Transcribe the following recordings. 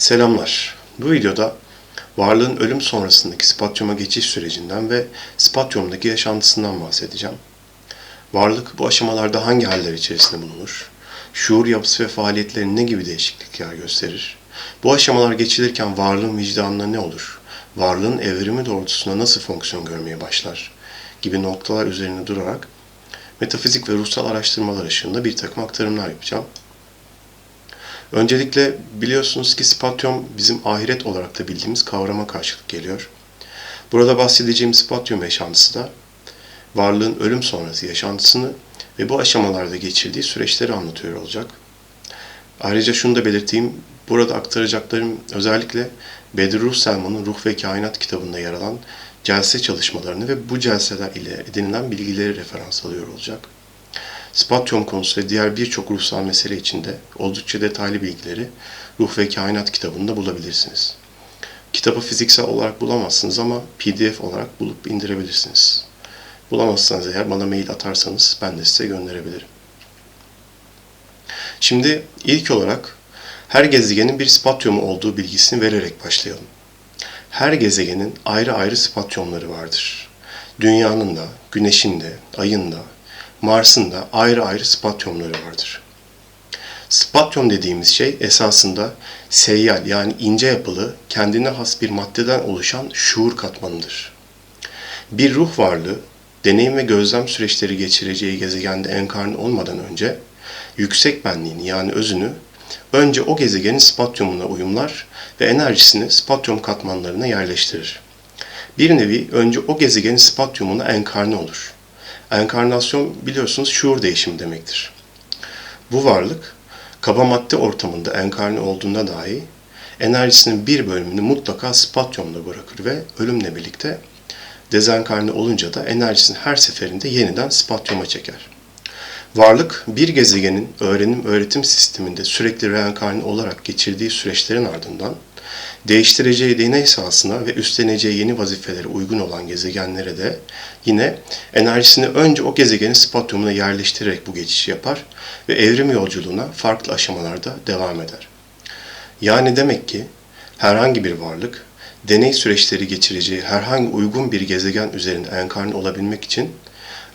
Selamlar. Bu videoda varlığın ölüm sonrasındaki spatyuma geçiş sürecinden ve spatyumdaki yaşantısından bahsedeceğim. Varlık bu aşamalarda hangi haller içerisinde bulunur? Şuur yapısı ve faaliyetleri ne gibi değişiklikler gösterir? Bu aşamalar geçilirken varlığın vicdanına ne olur? Varlığın evrimi doğrultusunda nasıl fonksiyon görmeye başlar? Gibi noktalar üzerine durarak metafizik ve ruhsal araştırmalar ışığında bir takım aktarımlar yapacağım. Öncelikle biliyorsunuz ki spatyum bizim ahiret olarak da bildiğimiz kavrama karşılık geliyor. Burada bahsedeceğim spatyum yaşantısı da varlığın ölüm sonrası yaşantısını ve bu aşamalarda geçirdiği süreçleri anlatıyor olacak. Ayrıca şunu da belirteyim, burada aktaracaklarım özellikle Bedruh Selman'ın Ruh ve Kainat kitabında yer alan celse çalışmalarını ve bu celseler ile edinilen bilgileri referans alıyor olacak. Spatyum konusu ve diğer birçok ruhsal mesele içinde oldukça detaylı bilgileri Ruh ve Kainat kitabında bulabilirsiniz. Kitabı fiziksel olarak bulamazsınız ama PDF olarak bulup indirebilirsiniz. Bulamazsanız eğer bana mail atarsanız ben de size gönderebilirim. Şimdi ilk olarak her gezegenin bir spatyumu olduğu bilgisini vererek başlayalım. Her gezegenin ayrı ayrı spatyumları vardır. Dünyanın da, Güneş'in de, Ay'ın da, Mars'ın da ayrı ayrı spatyumları vardır. Spatyum dediğimiz şey esasında seyyal yani ince yapılı, kendine has bir maddeden oluşan şuur katmanıdır. Bir ruh varlığı, deneyim ve gözlem süreçleri geçireceği gezegende enkarne olmadan önce, yüksek benliğini yani özünü önce o gezegenin spatyumuna uyumlar ve enerjisini spatyum katmanlarına yerleştirir. Bir nevi önce o gezegenin spatyumuna enkarne olur. Enkarnasyon biliyorsunuz şuur değişimi demektir. Bu varlık kaba madde ortamında enkarne olduğunda dahi enerjisinin bir bölümünü mutlaka spatyumda bırakır ve ölümle birlikte dezenkarne olunca da enerjisini her seferinde yeniden spatyuma çeker. Varlık bir gezegenin öğrenim öğretim sisteminde sürekli reenkarne olarak geçirdiği süreçlerin ardından değiştireceği deney sahasına ve üstleneceği yeni vazifelere uygun olan gezegenlere de yine enerjisini önce o gezegenin spatyumuna yerleştirerek bu geçişi yapar ve evrim yolculuğuna farklı aşamalarda devam eder. Yani demek ki herhangi bir varlık deney süreçleri geçireceği herhangi uygun bir gezegen üzerinde enkarne olabilmek için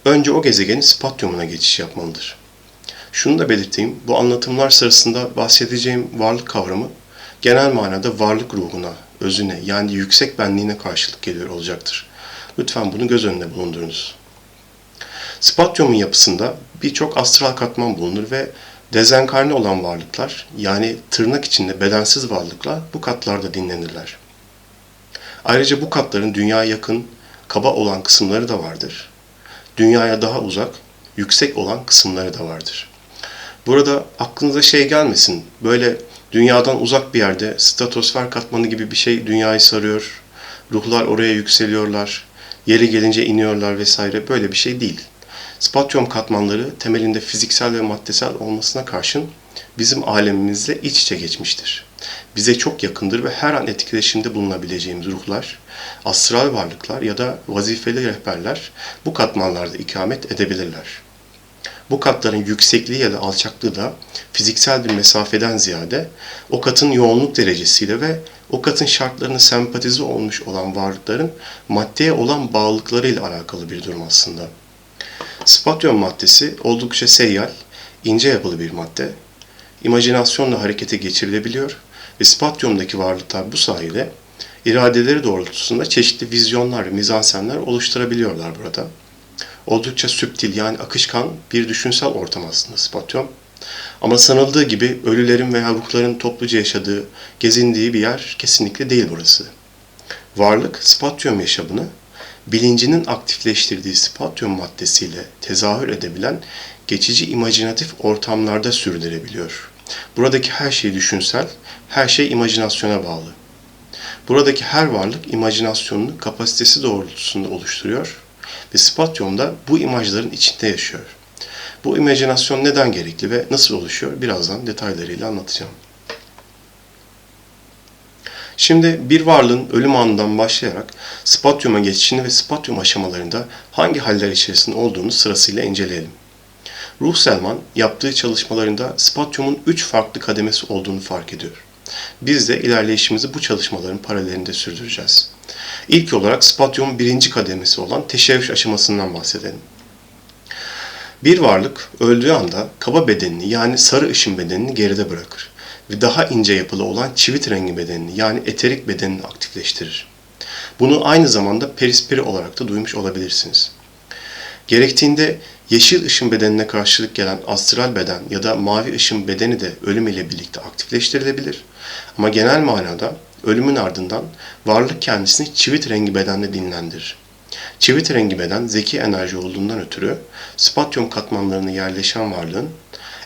önce o gezegenin spatyumuna geçiş yapmalıdır. Şunu da belirteyim, bu anlatımlar sırasında bahsedeceğim varlık kavramı genel manada varlık ruhuna, özüne yani yüksek benliğine karşılık geliyor olacaktır. Lütfen bunu göz önünde bulundurunuz. Spatyumun yapısında birçok astral katman bulunur ve dezenkarne olan varlıklar yani tırnak içinde bedensiz varlıklar bu katlarda dinlenirler. Ayrıca bu katların dünyaya yakın, kaba olan kısımları da vardır. Dünyaya daha uzak, yüksek olan kısımları da vardır. Burada aklınıza şey gelmesin, böyle dünyadan uzak bir yerde statosfer katmanı gibi bir şey dünyayı sarıyor, ruhlar oraya yükseliyorlar, yeri gelince iniyorlar vesaire böyle bir şey değil. Spatyum katmanları temelinde fiziksel ve maddesel olmasına karşın bizim alemimizle iç içe geçmiştir. Bize çok yakındır ve her an etkileşimde bulunabileceğimiz ruhlar, astral varlıklar ya da vazifeli rehberler bu katmanlarda ikamet edebilirler. Bu katların yüksekliği ya da alçaklığı da fiziksel bir mesafeden ziyade o katın yoğunluk derecesiyle ve o katın şartlarına sempatize olmuş olan varlıkların maddeye olan bağlılıklarıyla alakalı bir durum aslında. Spatyum maddesi oldukça seyyal, ince yapılı bir madde. İmajinasyonla harekete geçirilebiliyor ve spatyumdaki varlıklar bu sayede iradeleri doğrultusunda çeşitli vizyonlar ve mizansenler oluşturabiliyorlar burada. Oldukça süptil yani akışkan bir düşünsel ortam aslında spatyum. Ama sanıldığı gibi ölülerin veya ruhların topluca yaşadığı, gezindiği bir yer kesinlikle değil burası. Varlık spatyum yaşamını bilincinin aktifleştirdiği spatyum maddesiyle tezahür edebilen geçici imajinatif ortamlarda sürdürebiliyor. Buradaki her şey düşünsel, her şey imajinasyona bağlı. Buradaki her varlık imajinasyonunu kapasitesi doğrultusunda oluşturuyor ve spatyum da bu imajların içinde yaşıyor. Bu imajinasyon neden gerekli ve nasıl oluşuyor birazdan detaylarıyla anlatacağım. Şimdi bir varlığın ölüm anından başlayarak spatyuma geçişini ve spatyum aşamalarında hangi haller içerisinde olduğunu sırasıyla inceleyelim. Ruh Selman yaptığı çalışmalarında spatyumun üç farklı kademesi olduğunu fark ediyor. Biz de ilerleyişimizi bu çalışmaların paralelinde sürdüreceğiz. İlk olarak spatyumun birinci kademesi olan teşebbüs aşamasından bahsedelim. Bir varlık öldüğü anda kaba bedenini yani sarı ışın bedenini geride bırakır ve daha ince yapılı olan çivit rengi bedenini yani eterik bedenini aktifleştirir. Bunu aynı zamanda perisperi olarak da duymuş olabilirsiniz. Gerektiğinde yeşil ışın bedenine karşılık gelen astral beden ya da mavi ışın bedeni de ölüm ile birlikte aktifleştirilebilir. Ama genel manada ölümün ardından varlık kendisini çivit rengi bedenle dinlendirir. Çivit rengi beden zeki enerji olduğundan ötürü spatyum katmanlarına yerleşen varlığın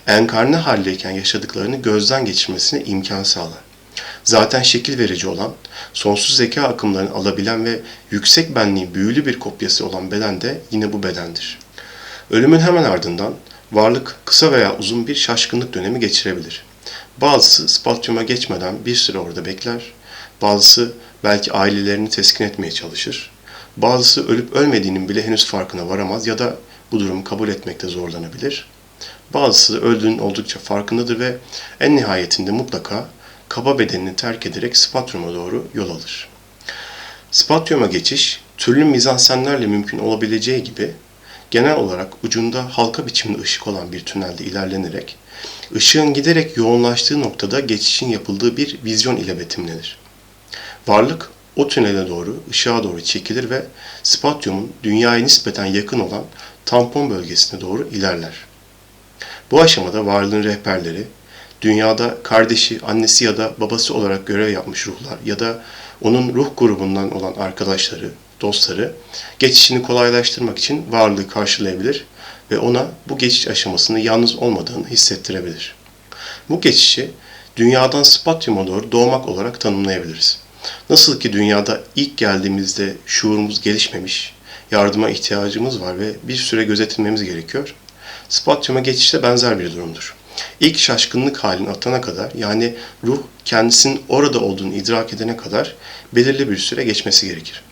enkarne haldeyken yaşadıklarını gözden geçirmesine imkan sağlar. Zaten şekil verici olan, sonsuz zeka akımlarını alabilen ve yüksek benliğin büyülü bir kopyası olan beden de yine bu bedendir. Ölümün hemen ardından varlık kısa veya uzun bir şaşkınlık dönemi geçirebilir. Bazısı spatyuma geçmeden bir süre orada bekler, bazısı belki ailelerini teskin etmeye çalışır, bazısı ölüp ölmediğinin bile henüz farkına varamaz ya da bu durumu kabul etmekte zorlanabilir. Bazısı öldüğünün oldukça farkındadır ve en nihayetinde mutlaka kaba bedenini terk ederek spatyuma doğru yol alır. Spatyuma geçiş, türlü mizansenlerle mümkün olabileceği gibi genel olarak ucunda halka biçimli ışık olan bir tünelde ilerlenerek, ışığın giderek yoğunlaştığı noktada geçişin yapıldığı bir vizyon ile betimlenir. Varlık o tünele doğru, ışığa doğru çekilir ve spatyumun dünyaya nispeten yakın olan tampon bölgesine doğru ilerler. Bu aşamada varlığın rehberleri, dünyada kardeşi, annesi ya da babası olarak görev yapmış ruhlar ya da onun ruh grubundan olan arkadaşları, dostları geçişini kolaylaştırmak için varlığı karşılayabilir ve ona bu geçiş aşamasında yalnız olmadığını hissettirebilir. Bu geçişi dünyadan spatyuma doğru doğmak olarak tanımlayabiliriz. Nasıl ki dünyada ilk geldiğimizde şuurumuz gelişmemiş, yardıma ihtiyacımız var ve bir süre gözetilmemiz gerekiyor. Spatyuma geçişte benzer bir durumdur. İlk şaşkınlık halini atana kadar yani ruh kendisinin orada olduğunu idrak edene kadar belirli bir süre geçmesi gerekir.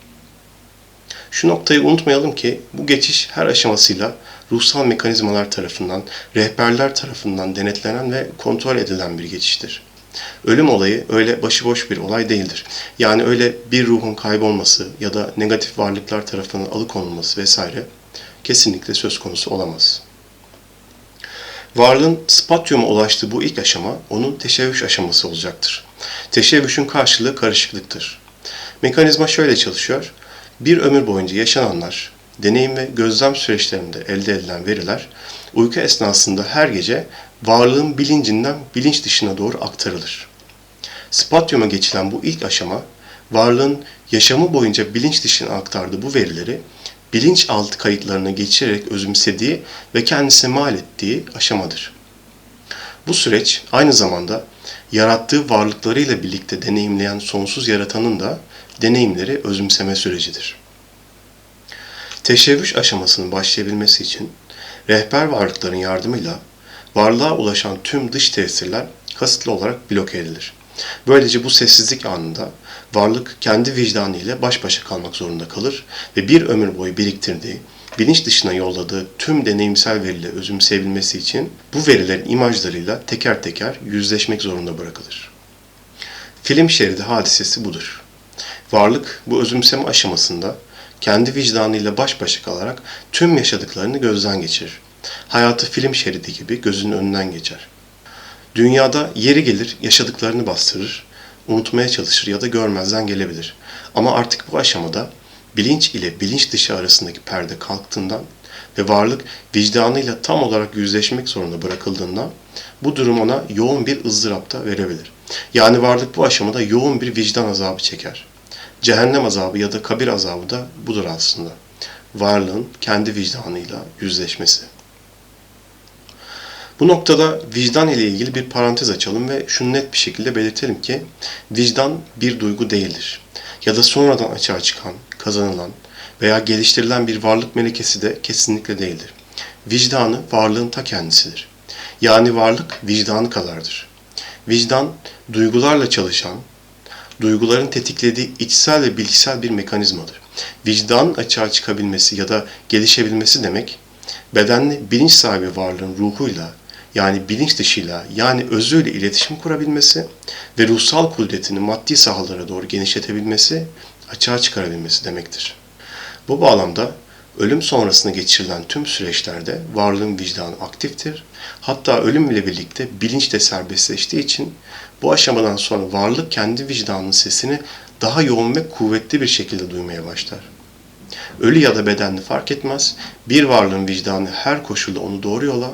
Şu noktayı unutmayalım ki bu geçiş her aşamasıyla ruhsal mekanizmalar tarafından, rehberler tarafından denetlenen ve kontrol edilen bir geçiştir. Ölüm olayı öyle başıboş bir olay değildir. Yani öyle bir ruhun kaybolması ya da negatif varlıklar tarafından alıkonulması vesaire kesinlikle söz konusu olamaz. Varlığın spatyuma ulaştığı bu ilk aşama onun teşebbüs aşaması olacaktır. Teşebbüsün karşılığı karışıklıktır. Mekanizma şöyle çalışıyor. Bir ömür boyunca yaşananlar, deneyim ve gözlem süreçlerinde elde edilen veriler uyku esnasında her gece varlığın bilincinden bilinç dışına doğru aktarılır. Spatyuma geçilen bu ilk aşama, varlığın yaşamı boyunca bilinç dışına aktardığı bu verileri bilinçaltı kayıtlarına geçirerek özümsediği ve kendisine mal ettiği aşamadır. Bu süreç aynı zamanda yarattığı varlıklarıyla birlikte deneyimleyen sonsuz yaratanın da deneyimleri özümseme sürecidir. Teşebbüs aşamasının başlayabilmesi için rehber varlıkların yardımıyla varlığa ulaşan tüm dış tesirler kasıtlı olarak bloke edilir. Böylece bu sessizlik anında varlık kendi vicdanı ile baş başa kalmak zorunda kalır ve bir ömür boyu biriktirdiği, bilinç dışına yolladığı tüm deneyimsel verileri özümseyebilmesi için bu verilerin imajlarıyla teker teker yüzleşmek zorunda bırakılır. Film şeridi hadisesi budur. Varlık bu özümseme aşamasında kendi vicdanıyla baş başa kalarak tüm yaşadıklarını gözden geçirir. Hayatı film şeridi gibi gözünün önünden geçer. Dünyada yeri gelir yaşadıklarını bastırır, unutmaya çalışır ya da görmezden gelebilir. Ama artık bu aşamada bilinç ile bilinç dışı arasındaki perde kalktığından ve varlık vicdanıyla tam olarak yüzleşmek zorunda bırakıldığından bu durum ona yoğun bir ızdırapta verebilir. Yani varlık bu aşamada yoğun bir vicdan azabı çeker. Cehennem azabı ya da kabir azabı da budur aslında. Varlığın kendi vicdanıyla yüzleşmesi. Bu noktada vicdan ile ilgili bir parantez açalım ve şunu net bir şekilde belirtelim ki vicdan bir duygu değildir. Ya da sonradan açığa çıkan, kazanılan veya geliştirilen bir varlık melekesi de kesinlikle değildir. Vicdanı varlığın ta kendisidir. Yani varlık vicdanı kadardır. Vicdan duygularla çalışan, duyguların tetiklediği içsel ve bilgisel bir mekanizmadır. Vicdan açığa çıkabilmesi ya da gelişebilmesi demek, bedenli bilinç sahibi varlığın ruhuyla yani bilinç dışıyla yani özüyle iletişim kurabilmesi ve ruhsal kudretini maddi sahalara doğru genişletebilmesi, açığa çıkarabilmesi demektir. Bu bağlamda ölüm sonrasında geçirilen tüm süreçlerde varlığın vicdanı aktiftir. Hatta ölüm ile birlikte bilinç de serbestleştiği için bu aşamadan sonra varlık kendi vicdanının sesini daha yoğun ve kuvvetli bir şekilde duymaya başlar. Ölü ya da bedenli fark etmez, bir varlığın vicdanı her koşulda onu doğru yola,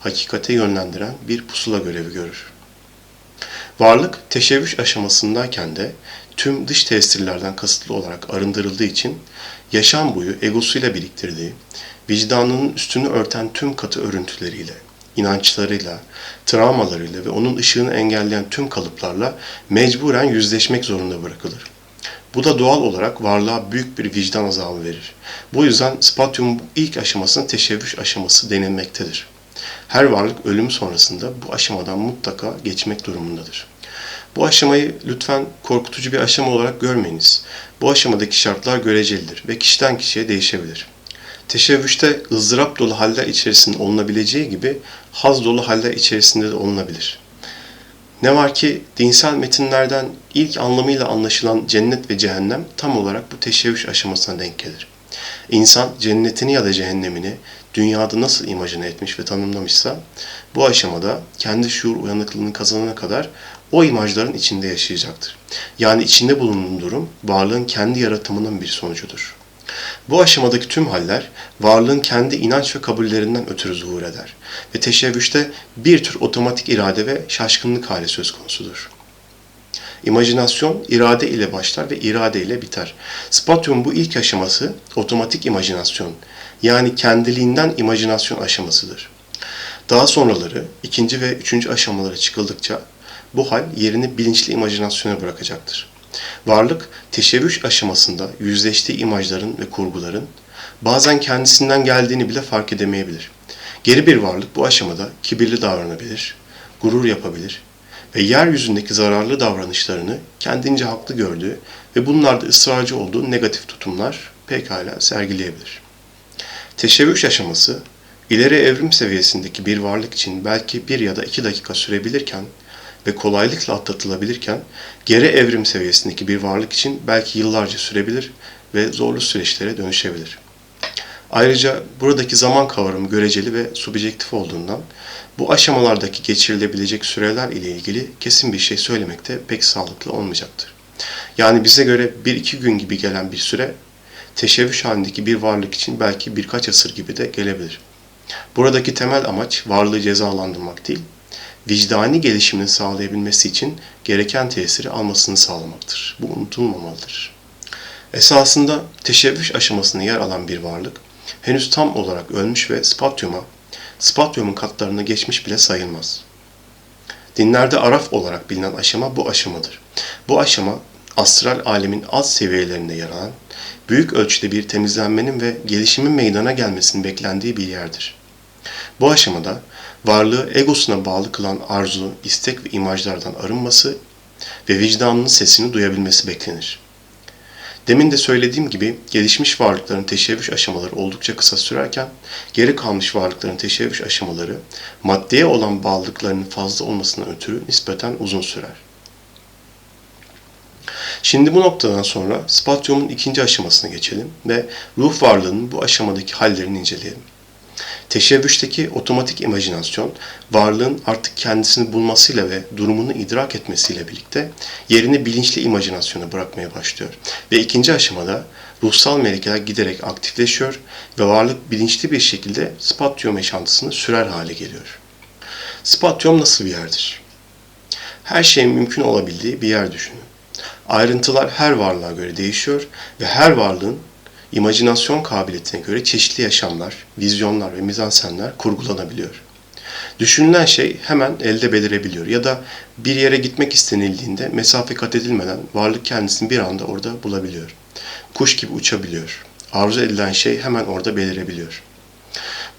hakikate yönlendiren bir pusula görevi görür. Varlık teşebbüs aşamasındayken de tüm dış tesirlerden kasıtlı olarak arındırıldığı için yaşam boyu egosuyla biriktirdiği, vicdanının üstünü örten tüm katı örüntüleriyle, inançlarıyla, travmalarıyla ve onun ışığını engelleyen tüm kalıplarla mecburen yüzleşmek zorunda bırakılır. Bu da doğal olarak varlığa büyük bir vicdan azabı verir. Bu yüzden spatyumun ilk aşamasının teşebbüs aşaması denilmektedir. Her varlık ölüm sonrasında bu aşamadan mutlaka geçmek durumundadır. Bu aşamayı lütfen korkutucu bir aşama olarak görmeyiniz. Bu aşamadaki şartlar görecelidir ve kişiden kişiye değişebilir. Teşebbüste ızdırap dolu haller içerisinde olunabileceği gibi haz dolu haller içerisinde de olunabilir. Ne var ki dinsel metinlerden ilk anlamıyla anlaşılan cennet ve cehennem tam olarak bu teşebbüs aşamasına denk gelir. İnsan cennetini ya da cehennemini dünyada nasıl imajine etmiş ve tanımlamışsa bu aşamada kendi şuur uyanıklığını kazanana kadar o imajların içinde yaşayacaktır. Yani içinde bulunduğun durum varlığın kendi yaratımının bir sonucudur. Bu aşamadaki tüm haller varlığın kendi inanç ve kabullerinden ötürü zuhur eder ve teşebbüste bir tür otomatik irade ve şaşkınlık hali söz konusudur. İmajinasyon irade ile başlar ve irade ile biter. Spatyum bu ilk aşaması otomatik imajinasyon yani kendiliğinden imajinasyon aşamasıdır. Daha sonraları ikinci ve üçüncü aşamalara çıkıldıkça bu hal yerini bilinçli imajinasyona bırakacaktır. Varlık teşebbüs aşamasında yüzleştiği imajların ve kurguların bazen kendisinden geldiğini bile fark edemeyebilir. Geri bir varlık bu aşamada kibirli davranabilir, gurur yapabilir ve yeryüzündeki zararlı davranışlarını kendince haklı gördüğü ve bunlarda ısrarcı olduğu negatif tutumlar pekala sergileyebilir. Teşebbüs aşaması ileri evrim seviyesindeki bir varlık için belki bir ya da iki dakika sürebilirken ve kolaylıkla atlatılabilirken geri evrim seviyesindeki bir varlık için belki yıllarca sürebilir ve zorlu süreçlere dönüşebilir. Ayrıca buradaki zaman kavramı göreceli ve subjektif olduğundan bu aşamalardaki geçirilebilecek süreler ile ilgili kesin bir şey söylemek de pek sağlıklı olmayacaktır. Yani bize göre bir iki gün gibi gelen bir süre teşebbüs halindeki bir varlık için belki birkaç asır gibi de gelebilir. Buradaki temel amaç varlığı cezalandırmak değil, vicdani gelişimini sağlayabilmesi için gereken tesiri almasını sağlamaktır. Bu unutulmamalıdır. Esasında teşebbüs aşamasında yer alan bir varlık, henüz tam olarak ölmüş ve spatyuma, spatyumun katlarına geçmiş bile sayılmaz. Dinlerde araf olarak bilinen aşama bu aşamadır. Bu aşama astral alemin alt seviyelerinde yer alan, büyük ölçüde bir temizlenmenin ve gelişimin meydana gelmesinin beklendiği bir yerdir. Bu aşamada varlığı egosuna bağlı kılan arzu, istek ve imajlardan arınması ve vicdanının sesini duyabilmesi beklenir. Demin de söylediğim gibi gelişmiş varlıkların teşebbüs aşamaları oldukça kısa sürerken geri kalmış varlıkların teşebbüs aşamaları maddeye olan bağlılıklarının fazla olmasından ötürü nispeten uzun sürer. Şimdi bu noktadan sonra spatyumun ikinci aşamasına geçelim ve ruh varlığının bu aşamadaki hallerini inceleyelim. Teşebbüsteki otomatik imajinasyon, varlığın artık kendisini bulmasıyla ve durumunu idrak etmesiyle birlikte yerini bilinçli imajinasyona bırakmaya başlıyor. Ve ikinci aşamada ruhsal melekeler giderek aktifleşiyor ve varlık bilinçli bir şekilde spatyum yaşantısını sürer hale geliyor. Spatyum nasıl bir yerdir? Her şeyin mümkün olabildiği bir yer düşünün. Ayrıntılar her varlığa göre değişiyor ve her varlığın imajinasyon kabiliyetine göre çeşitli yaşamlar, vizyonlar ve mizansenler kurgulanabiliyor. Düşünülen şey hemen elde belirebiliyor ya da bir yere gitmek istenildiğinde mesafe kat edilmeden varlık kendisini bir anda orada bulabiliyor. Kuş gibi uçabiliyor. Arzu edilen şey hemen orada belirebiliyor.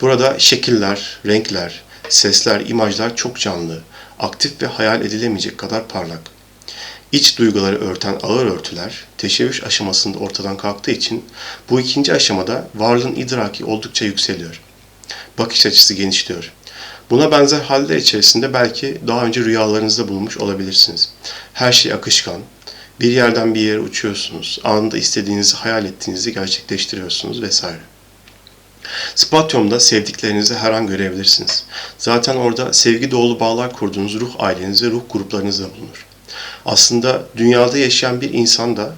Burada şekiller, renkler, sesler, imajlar çok canlı, aktif ve hayal edilemeyecek kadar parlak. İç duyguları örten ağır örtüler teşebbüs aşamasında ortadan kalktığı için bu ikinci aşamada varlığın idraki oldukça yükseliyor. Bakış açısı genişliyor. Buna benzer haller içerisinde belki daha önce rüyalarınızda bulmuş olabilirsiniz. Her şey akışkan, bir yerden bir yere uçuyorsunuz, anında istediğinizi hayal ettiğinizi gerçekleştiriyorsunuz vesaire. Spatyum'da sevdiklerinizi her an görebilirsiniz. Zaten orada sevgi dolu bağlar kurduğunuz ruh aileniz ruh gruplarınız da bulunur. Aslında dünyada yaşayan bir insan da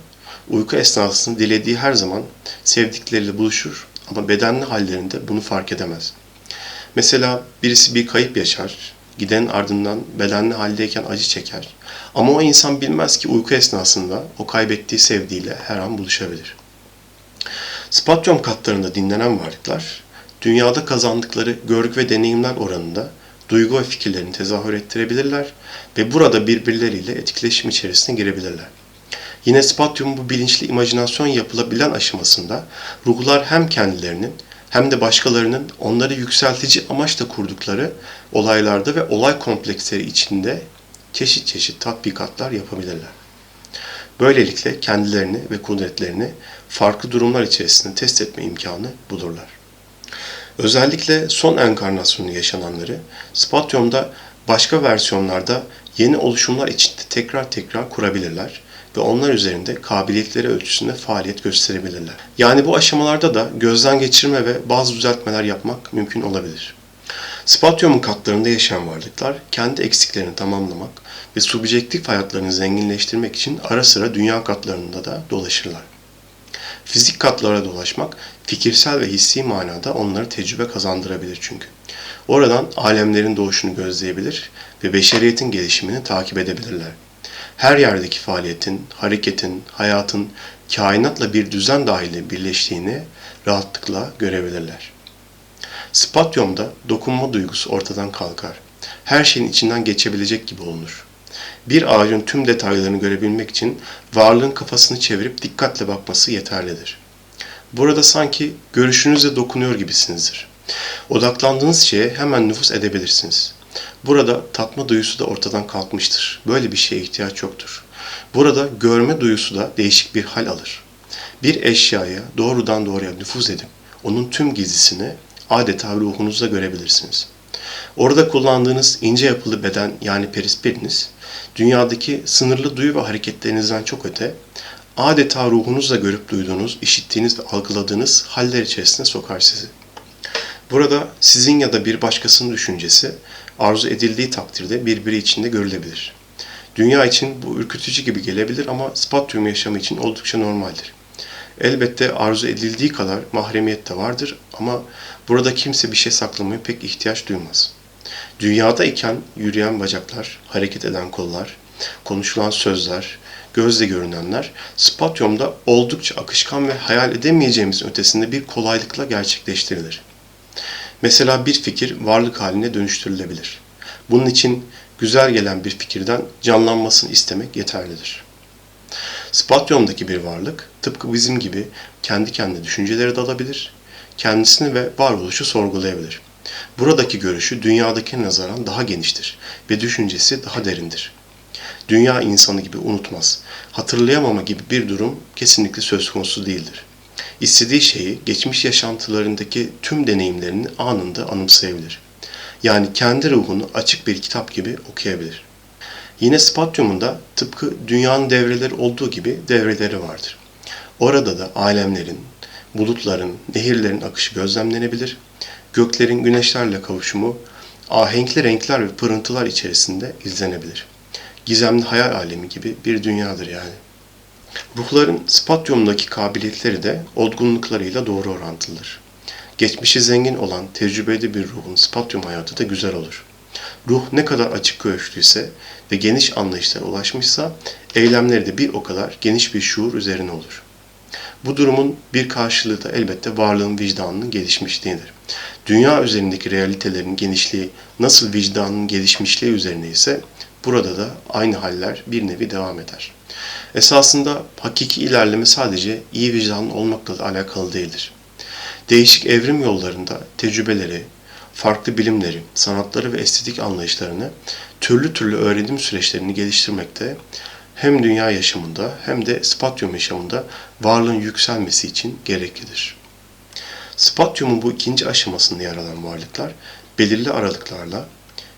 uyku esnasında dilediği her zaman sevdikleriyle buluşur ama bedenli hallerinde bunu fark edemez. Mesela birisi bir kayıp yaşar, giden ardından bedenli haldeyken acı çeker. Ama o insan bilmez ki uyku esnasında o kaybettiği sevdiğiyle her an buluşabilir. Spatyum katlarında dinlenen varlıklar, dünyada kazandıkları görgü ve deneyimler oranında duygu ve fikirlerini tezahür ettirebilirler ve burada birbirleriyle etkileşim içerisine girebilirler. Yine spatyum bu bilinçli imajinasyon yapılabilen aşamasında ruhlar hem kendilerinin hem de başkalarının onları yükseltici amaçla kurdukları olaylarda ve olay kompleksleri içinde çeşit çeşit tatbikatlar yapabilirler. Böylelikle kendilerini ve kudretlerini farklı durumlar içerisinde test etme imkanı bulurlar. Özellikle son enkarnasyonu yaşananları Spatyum'da başka versiyonlarda yeni oluşumlar içinde tekrar tekrar kurabilirler ve onlar üzerinde kabiliyetleri ölçüsünde faaliyet gösterebilirler. Yani bu aşamalarda da gözden geçirme ve bazı düzeltmeler yapmak mümkün olabilir. Spatyumun katlarında yaşayan varlıklar kendi eksiklerini tamamlamak ve subjektif hayatlarını zenginleştirmek için ara sıra dünya katlarında da dolaşırlar. Fizik katlara dolaşmak fikirsel ve hissi manada onları tecrübe kazandırabilir çünkü. Oradan alemlerin doğuşunu gözleyebilir ve beşeriyetin gelişimini takip edebilirler. Her yerdeki faaliyetin, hareketin, hayatın kainatla bir düzen dahili birleştiğini rahatlıkla görebilirler. Spatyum'da dokunma duygusu ortadan kalkar. Her şeyin içinden geçebilecek gibi olunur. Bir ağacın tüm detaylarını görebilmek için varlığın kafasını çevirip dikkatle bakması yeterlidir. Burada sanki görüşünüzle dokunuyor gibisinizdir. Odaklandığınız şeye hemen nüfus edebilirsiniz. Burada tatma duyusu da ortadan kalkmıştır. Böyle bir şeye ihtiyaç yoktur. Burada görme duyusu da değişik bir hal alır. Bir eşyaya doğrudan doğruya nüfuz edip onun tüm gizlisini adeta ruhunuzla görebilirsiniz. Orada kullandığınız ince yapılı beden yani perispiriniz, dünyadaki sınırlı duyu ve hareketlerinizden çok öte, adeta ruhunuzla görüp duyduğunuz, işittiğiniz ve algıladığınız haller içerisine sokar sizi. Burada sizin ya da bir başkasının düşüncesi arzu edildiği takdirde birbiri içinde görülebilir. Dünya için bu ürkütücü gibi gelebilir ama spatyum yaşamı için oldukça normaldir. Elbette arzu edildiği kadar mahremiyet de vardır ama burada kimse bir şey saklamaya pek ihtiyaç duymaz. Dünyada iken yürüyen bacaklar, hareket eden kollar, konuşulan sözler, gözle görünenler spatyumda oldukça akışkan ve hayal edemeyeceğimiz ötesinde bir kolaylıkla gerçekleştirilir. Mesela bir fikir varlık haline dönüştürülebilir. Bunun için güzel gelen bir fikirden canlanmasını istemek yeterlidir. Spatyum'daki bir varlık tıpkı bizim gibi kendi kendine düşüncelere dalabilir, kendisini ve varoluşu sorgulayabilir. Buradaki görüşü dünyadaki nazaran daha geniştir ve düşüncesi daha derindir. Dünya insanı gibi unutmaz. Hatırlayamama gibi bir durum kesinlikle söz konusu değildir. İstediği şeyi geçmiş yaşantılarındaki tüm deneyimlerini anında anımsayabilir. Yani kendi ruhunu açık bir kitap gibi okuyabilir. Yine spatyumun da tıpkı dünyanın devreleri olduğu gibi devreleri vardır. Orada da alemlerin, bulutların, nehirlerin akışı gözlemlenebilir. Göklerin güneşlerle kavuşumu, ahenkli renkler ve pırıntılar içerisinde izlenebilir. Gizemli hayal alemi gibi bir dünyadır yani. Ruhların spatyumdaki kabiliyetleri de olgunluklarıyla doğru orantılıdır. Geçmişi zengin olan tecrübeli bir ruhun spatyum hayatı da güzel olur. Ruh ne kadar açık görüşlüyse ve geniş anlayışlara ulaşmışsa eylemleri de bir o kadar geniş bir şuur üzerine olur. Bu durumun bir karşılığı da elbette varlığın vicdanının gelişmişliğidir. Dünya üzerindeki realitelerin genişliği nasıl vicdanın gelişmişliği üzerine ise burada da aynı haller bir nevi devam eder. Esasında hakiki ilerleme sadece iyi vicdanlı olmakla da alakalı değildir. Değişik evrim yollarında tecrübeleri, farklı bilimleri, sanatları ve estetik anlayışlarını, türlü türlü öğrenim süreçlerini geliştirmekte hem dünya yaşamında hem de spatyum yaşamında varlığın yükselmesi için gereklidir. Spatyumun bu ikinci aşamasında yer alan varlıklar belirli aralıklarla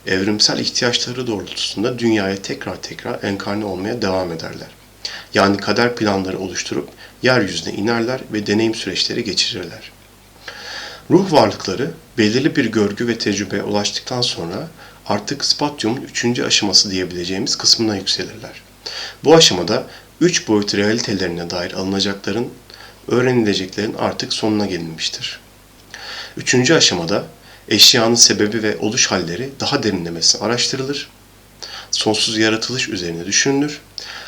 evrimsel ihtiyaçları doğrultusunda dünyaya tekrar tekrar enkarne olmaya devam ederler. Yani kader planları oluşturup yeryüzüne inerler ve deneyim süreçleri geçirirler. Ruh varlıkları belirli bir görgü ve tecrübeye ulaştıktan sonra artık spatyumun üçüncü aşaması diyebileceğimiz kısmına yükselirler. Bu aşamada üç boyut realitelerine dair alınacakların, öğrenileceklerin artık sonuna gelinmiştir. Üçüncü aşamada eşyanın sebebi ve oluş halleri daha derinlemesine araştırılır, sonsuz yaratılış üzerine düşünülür,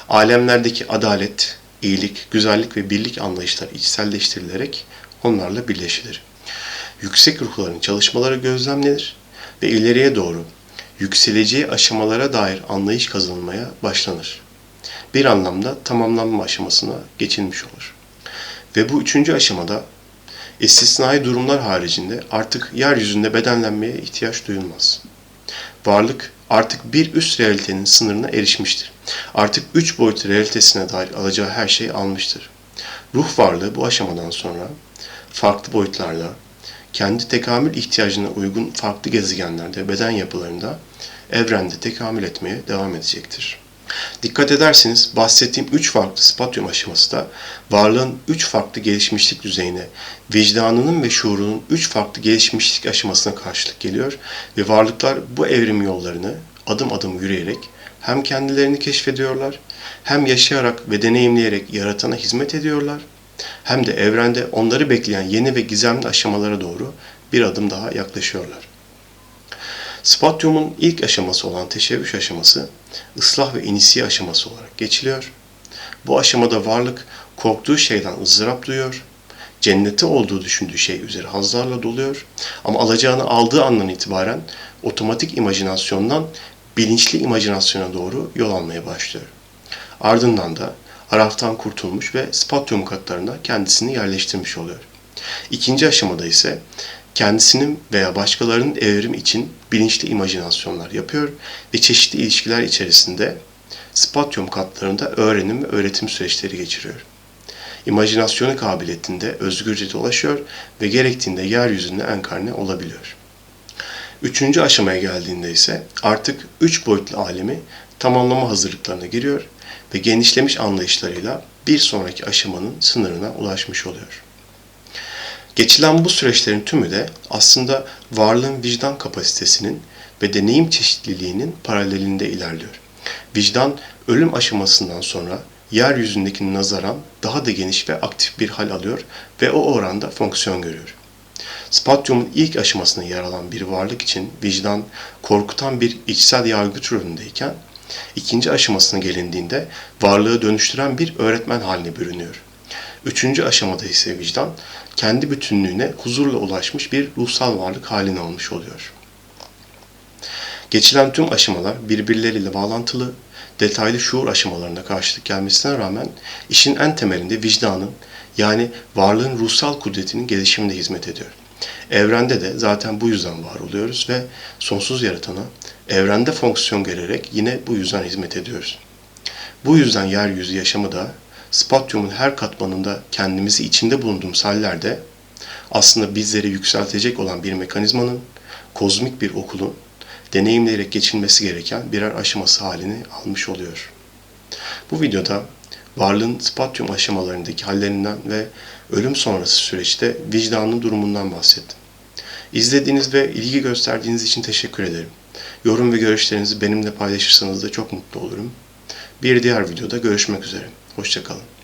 alemlerdeki adalet, iyilik, güzellik ve birlik anlayışlar içselleştirilerek onlarla birleşilir. Yüksek ruhların çalışmaları gözlemlenir ve ileriye doğru yükseleceği aşamalara dair anlayış kazanılmaya başlanır. Bir anlamda tamamlanma aşamasına geçilmiş olur. Ve bu üçüncü aşamada istisnai durumlar haricinde artık yeryüzünde bedenlenmeye ihtiyaç duyulmaz. Varlık artık bir üst realitenin sınırına erişmiştir. Artık üç boyut realitesine dair alacağı her şeyi almıştır. Ruh varlığı bu aşamadan sonra farklı boyutlarda, kendi tekamül ihtiyacına uygun farklı gezegenlerde, beden yapılarında evrende tekamül etmeye devam edecektir. Dikkat ederseniz bahsettiğim üç farklı spatyum aşaması da varlığın üç farklı gelişmişlik düzeyine, vicdanının ve şuurunun üç farklı gelişmişlik aşamasına karşılık geliyor ve varlıklar bu evrim yollarını adım adım yürüyerek hem kendilerini keşfediyorlar, hem yaşayarak ve deneyimleyerek yaratana hizmet ediyorlar, hem de evrende onları bekleyen yeni ve gizemli aşamalara doğru bir adım daha yaklaşıyorlar. Spatyumun ilk aşaması olan teşebbüs aşaması, ıslah ve inisiye aşaması olarak geçiliyor. Bu aşamada varlık korktuğu şeyden ızdırap duyuyor, cenneti olduğu düşündüğü şey üzeri hazlarla doluyor ama alacağını aldığı andan itibaren otomatik imajinasyondan bilinçli imajinasyona doğru yol almaya başlıyor. Ardından da araftan kurtulmuş ve spatyum katlarına kendisini yerleştirmiş oluyor. İkinci aşamada ise kendisinin veya başkalarının evrim için bilinçli imajinasyonlar yapıyor ve çeşitli ilişkiler içerisinde spatyum katlarında öğrenim ve öğretim süreçleri geçiriyor. İmajinasyonu kabiliyetinde özgürce dolaşıyor ve gerektiğinde yeryüzünde enkarne olabiliyor. Üçüncü aşamaya geldiğinde ise artık üç boyutlu alemi tamamlama hazırlıklarına giriyor ve genişlemiş anlayışlarıyla bir sonraki aşamanın sınırına ulaşmış oluyor. Geçilen bu süreçlerin tümü de aslında varlığın vicdan kapasitesinin ve deneyim çeşitliliğinin paralelinde ilerliyor. Vicdan ölüm aşamasından sonra yeryüzündeki nazaran daha da geniş ve aktif bir hal alıyor ve o oranda fonksiyon görüyor. Spatyumun ilk aşamasında yer alan bir varlık için vicdan korkutan bir içsel yargı türündeyken ikinci aşamasına gelindiğinde varlığı dönüştüren bir öğretmen haline bürünüyor. Üçüncü aşamada ise vicdan kendi bütünlüğüne huzurla ulaşmış bir ruhsal varlık haline almış oluyor. Geçilen tüm aşamalar birbirleriyle bağlantılı, detaylı şuur aşamalarında karşılık gelmesine rağmen işin en temelinde vicdanın yani varlığın ruhsal kudretinin gelişiminde hizmet ediyor. Evrende de zaten bu yüzden var oluyoruz ve sonsuz yaratana evrende fonksiyon görerek yine bu yüzden hizmet ediyoruz. Bu yüzden yeryüzü yaşamı da spatyumun her katmanında kendimizi içinde bulunduğumuz hallerde aslında bizleri yükseltecek olan bir mekanizmanın, kozmik bir okulun deneyimleyerek geçilmesi gereken birer aşaması halini almış oluyor. Bu videoda varlığın spatyum aşamalarındaki hallerinden ve ölüm sonrası süreçte vicdanın durumundan bahsettim. İzlediğiniz ve ilgi gösterdiğiniz için teşekkür ederim. Yorum ve görüşlerinizi benimle paylaşırsanız da çok mutlu olurum. Bir diğer videoda görüşmek üzere. Hoşçakalın.